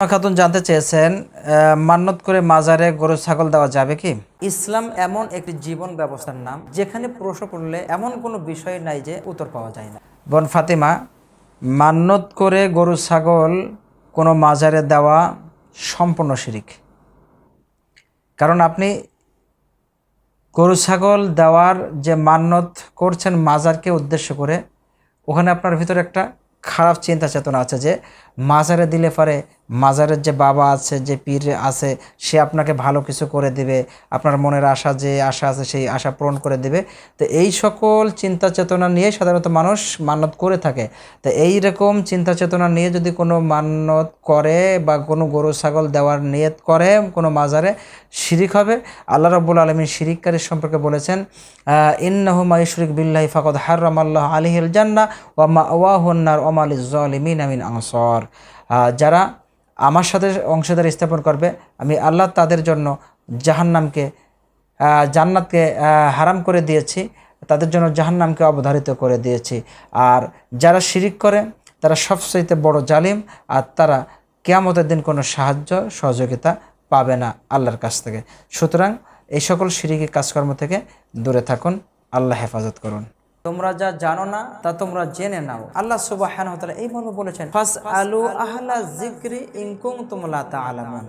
খাতুন জানতে চেয়েছেন মান্নত করে মাজারে গরু ছাগল দেওয়া যাবে কি? ইসলাম এমন একটি জীবন ব্যবস্থার নাম যেখানে প্রশ্ন করলে এমন কোনো বিষয় নাই যে উত্তর পাওয়া যায় না। বোন ফাতিমা মান্নত করে গরু ছাগল কোনো মাজারে দেওয়া সম্পূর্ণ শিরিক। কারণ আপনি গরু ছাগল দেওয়ার যে মান্নত করছেন মাজারকে উদ্দেশ্য করে ওখানে আপনার ভিতরে একটা খারাপ চিন্তা চেতনা আছে যে মাজারে দিলে পরে মাজারের যে বাবা আছে, যে পীর আছে, সে আপনাকে ভালো কিছু করে দিবে। আপনার মনের আশা, যে আশা আছে, সেই আশা পূরণ করে দিবে। তো এই সকল চিন্তা চেতনা নিয়ে সাধারণত মানুষ মান্যত করে থাকে। তো এই রকম চিন্তা চেতনা নিয়ে যদি কোনো মান্যত করে বা কোনো গরু, ছাগল দেওয়ার নিয়ত করে কোনো মাজারে, শিরিক হবে। আল্লাহ রব্বুল আলমীর শিরিককারী সম্পর্কে বলেছেন ইন্নাহু মাইশরিক বিল্লাহি ফাকদ হারাম আল্লাহ আলিহিল জান্না ওয়া মা ওয়াহুন্নার ওমাল জলিমিন আমিন আনসর। যারা আমার সাথে অংশীদার স্থাপন করবে, আমি আল্লাহ তাদের জন্য জাহান্নামকে জান্নাতকে হারাম করে দিয়েছি, তাদের জন্য জাহান্নামকে অবধারিত করে দিয়েছি। আর যারা শিরিক করে, তারা সবচাইতে বড় জালিম, আর তারা কেয়ামতের দিন কোনো সাহায্য, সহযোগিতা পাবে না আল্লাহর কাছ থেকে। সুতরাং এই সকল শিরিকি কাজকর্ম থেকে দূরে থাকুন, আল্লাহ হেফাজত করুন। তোমরা যা জানো না, তা তোমরা জেনে নাও। আল্লাহ সুবাহ বলেছেন ফাস আলু আহলা জিক্রি ইনকুম তোমলা তা